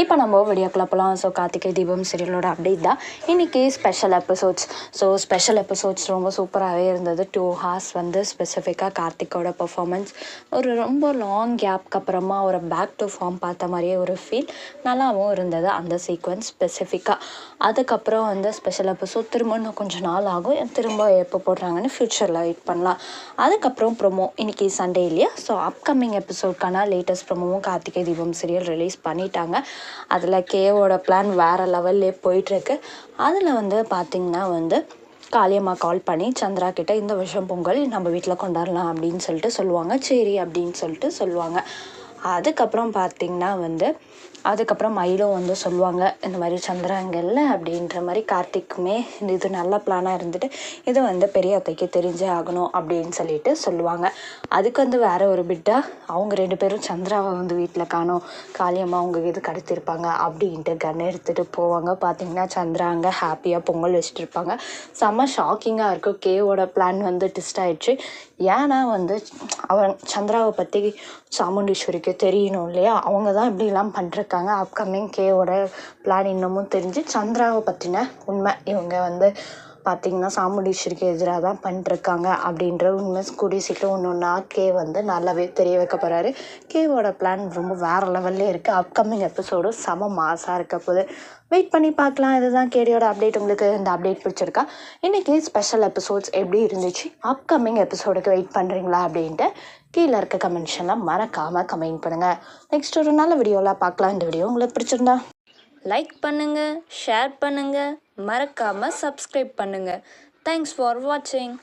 இப்போ நம்ம வீடியோக்குள்ள போகலாம் ஸோ கார்த்திகை தீபம் சீரியலோட அப்டேட் தான். இன்றைக்கி special episodes so special episodes ரொம்ப சூப்பராகவே இருந்தது. டூ ஹார்ஸ் வந்து ஸ்பெசிஃபிக்காக கார்த்திகோட பர்ஃபாமன்ஸ் ஒரு ரொம்ப லாங் கேப்க்கு அப்புறமா ஒரு பேக் டு ஃபார்ம் பார்த்த மாதிரியே ஒரு ஃபீல் நல்லாவும் இருந்தது அந்த சீக்வன்ஸ் ஸ்பெசிஃபிக்காக அதுக்கப்புறம் வந்து ஸ்பெஷல் எபிசோட் திரும்ப இன்னும் கொஞ்சம் நாள் ஆகும். திரும்ப எப்போ போடுறாங்கன்னு ஃப்யூச்சரில் வெயிட் பண்ணலாம். அதுக்கப்புறம் ப்ரொமோ இன்றைக்கி சண்டே இல்லையா? ஸோ அப்கமிங் எபிசோட்கான லேட்டஸ்ட் ப்ரொமோவும் கார்த்திகை தீபம் சீரியல் ரிலீஸ் பண்ணிட்டாங்க. அதில் கேவோட பிளான் வேறு லெவல்லே போயிட்டுருக்கு. அதில் வந்து பார்த்திங்கன்னா வந்து காளியம்மா கால் பண்ணி சந்திரா கிட்டே இந்த வருஷம் பொங்கல் நம்ம வீட்டில் கொண்டாடலாம் அப்படின்னு சொல்லிட்டு சொல்லுவாங்க. சரி அப்படின்னு சொல்லிட்டு சொல்லுவாங்க. அதுக்கப்புறம் பார்த்திங்கன்னா வந்து அதுக்கப்புறம் மயிலும் வந்து சொல்லுவாங்க இந்த மாதிரி சந்திராங்கல்ல அப்படின்ற மாதிரி கார்த்திக்குமே இந்த இது நல்ல பிளானாக இருந்துட்டு இது வந்து பெரிய அத்தைக்கு தெரிஞ்சே ஆகணும் அப்படின்னு சொல்லிட்டு சொல்லுவாங்க. அதுக்கு வந்து வேற ஒரு பிட்டா அவங்க ரெண்டு பேரும் சந்திராவை வந்து வீட்டில் காணோம். காளியம்மா அவங்க இது கடத்திருப்பாங்க அப்படின்ட்டு கன் எடுத்துகிட்டு போவாங்க. பார்த்தீங்கன்னா சந்திரா அங்கே ஹாப்பியாக பொங்கல் வச்சுட்டு இருப்பாங்க. செம்ம ஷாக்கிங்காக இருக்கும். கேவோட பிளான் வந்து டிஸ்ட் ஆயிடுச்சு. ஏன்னா வந்து அவன் சந்திராவை பற்றி சாமுண்டீஸ்வரிக்கு தெரியணும் இல்லையா? அவங்க தான் இப்படிலாம் இருக்காங்க. அப்கமிங் கேவோட பிளான் இன்னமும் தெரிஞ்சு சந்திராவை பற்றின உண்மை. இவங்க வந்து பார்த்திங்கன்னா சாமுண்டீஸ்வரிக்கு எதிராக தான் பண்ணிருக்காங்க அப்படின்ற உண்மை. கூடிய சீக்கிரம் ஒன்று ஒன்றா கே வந்து நல்லாவே தெரிய வைக்க போகிறாரு கேவோட பிளான் ரொம்ப வேறு லெவல்லே இருக்குது அப்கமிங் எபிசோடும் செம மாசாக இருக்க போகுது. வெயிட் பண்ணி பார்க்கலாம் இதுதான் கேடியோட அப்டேட் உங்களுக்கு இந்த அப்டேட் பிடிச்சிருக்கா? இன்றைக்கி ஸ்பெஷல் எபிசோட்ஸ் எப்படி இருந்துச்சு? அப்கமிங் எபிசோடுக்கு வெயிட் பண்ணுறீங்களா அப்படின்ட்டு கீழே இருக்க கமெண்ட்ஷனில் மறக்காமல் கமெண்ட் பண்ணுங்கள் நெக்ஸ்ட் ஒரு நல்ல வீடியோவில் பார்க்கலாம். இந்த வீடியோ உங்களுக்கு பிடிச்சிருந்தா லைக் பண்ணுங்கள் ஷேர் பண்ணுங்கள் மறக்காமல் சப்ஸ்கிரைப் பண்ணுங்கள் தேங்க்ஸ் ஃபார் வாட்சிங்